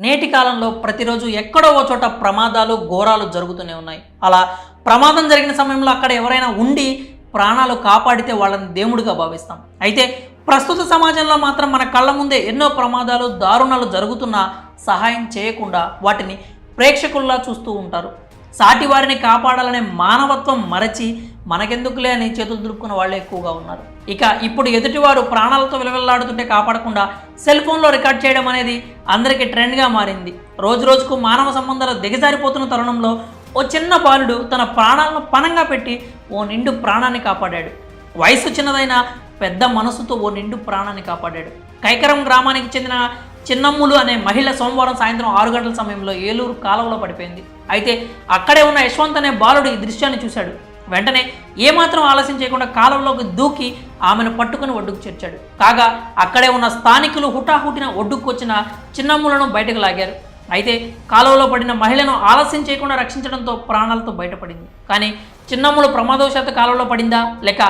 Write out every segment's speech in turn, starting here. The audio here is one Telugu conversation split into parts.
నేటి కాలంలో ప్రతిరోజు ఎక్కడో ఓ చోట ప్రమాదాలు ఘోరాలు జరుగుతూనే ఉన్నాయి. అలా ప్రమాదం జరిగిన సమయంలో అక్కడ ఎవరైనా ఉండి ప్రాణాలు కాపాడితే వాళ్ళని దేవుడిగా భావిస్తాం. అయితే ప్రస్తుత సమాజంలో మాత్రం మన కళ్ళ ముందే ఎన్నో ప్రమాదాలు దారుణాలు జరుగుతున్నా సహాయం చేయకుండా వాటిని ప్రేక్షకుల్లా చూస్తూ ఉంటారు. సాటి వారిని కాపాడాలనే మానవత్వం మరచి మనకెందుకులే అని చేతులు దులుపుకున్న వాళ్ళే ఎక్కువగా ఉన్నారు. ఇక ఇప్పుడు ఎదుటివారు ప్రాణాలతో విలవిల్లాడుతుంటే కాపాడకుండా సెల్ ఫోన్లో రికార్డ్ చేయడం అనేది అందరికీ ట్రెండ్గా మారింది. రోజు రోజుకు మానవ సంబంధాలు దిగజారిపోతున్న తరుణంలో ఓ చిన్న బాలుడు తన ప్రాణాలను పణంగా పెట్టి ఓ నిండు ప్రాణాన్ని కాపాడాడు. వయసు చిన్నదైన పెద్ద మనసుతో ఓ నిండు ప్రాణాన్ని కాపాడాడు. కైకరం గ్రామానికి చెందిన చిన్నమ్ములు అనే మహిళ సోమవారం సాయంత్రం ఆరు గంటల సమయంలో ఏలూరు కాలువలో పడిపోయింది. అయితే అక్కడే ఉన్న యశ్వంత్ అనే బాలుడు ఈ దృశ్యాన్ని చూశాడు. వెంటనే ఏమాత్రం ఆలస్యం చేయకుండా కాలంలోకి దూకి ఆమెను పట్టుకుని ఒడ్డుకు చేర్చాడు. కాగా అక్కడే ఉన్న స్థానికులు హుటాహుటిన ఒడ్డుకు వచ్చిన చిన్నమ్ములను బయటకు లాగారు. అయితే కాలువలో పడిన మహిళను ఆలస్యం చేయకుండా రక్షించడంతో ప్రాణాలతో బయటపడింది. కానీ చిన్నమ్ములు ప్రమాదవశాత్తు కాలువలో పడిందా? లేక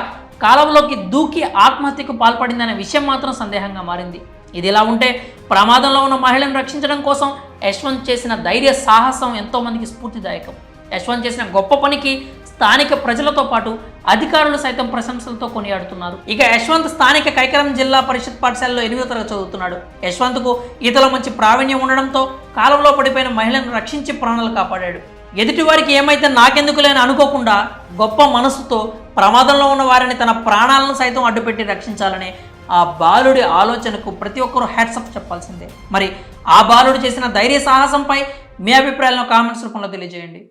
కాలంలోకి దూకి ఆత్మహత్యకు పాల్పడిందనే విషయం మాత్రం సందేహంగా మారింది. ఇది ఇలా ఉంటే ప్రమాదంలో ఉన్న మహిళను రక్షించడం కోసం యశ్వంత్ చేసిన ధైర్య సాహసం ఎంతోమందికి స్ఫూర్తిదాయకం. యశ్వంత్ చేసిన గొప్ప పనికి స్థానిక ప్రజలతో పాటు అధికారులు సైతం ప్రశంసలతో కొనియాడుతున్నారు. ఇక యశ్వంత్ స్థానిక కైకరం జిల్లా పరిషత్ పాఠశాలలో ఎనిమిదో తరగతి చదువుతున్నాడు. యశ్వంత్కు ఈతలో మంచి ప్రావీణ్యం ఉండడంతో కాలంలో పడిపోయిన మహిళను రక్షించి ప్రాణాలు కాపాడాడు. ఎదుటివారికి ఏమైతే నాకెందుకు లేని అనుకోకుండా గొప్ప మనసుతో ప్రమాదంలో ఉన్న వారిని తన ప్రాణాలను సైతం అడ్డుపెట్టి రక్షించాలని ఆ బాలుడి ఆలోచనకు ప్రతి ఒక్కరూ హ్యాట్సప్ చెప్పాల్సిందే. మరి ఆ బాలుడు చేసిన ధైర్య సాహసంపై మీ అభిప్రాయాలను కామెంట్స్ రూపంలో తెలియజేయండి.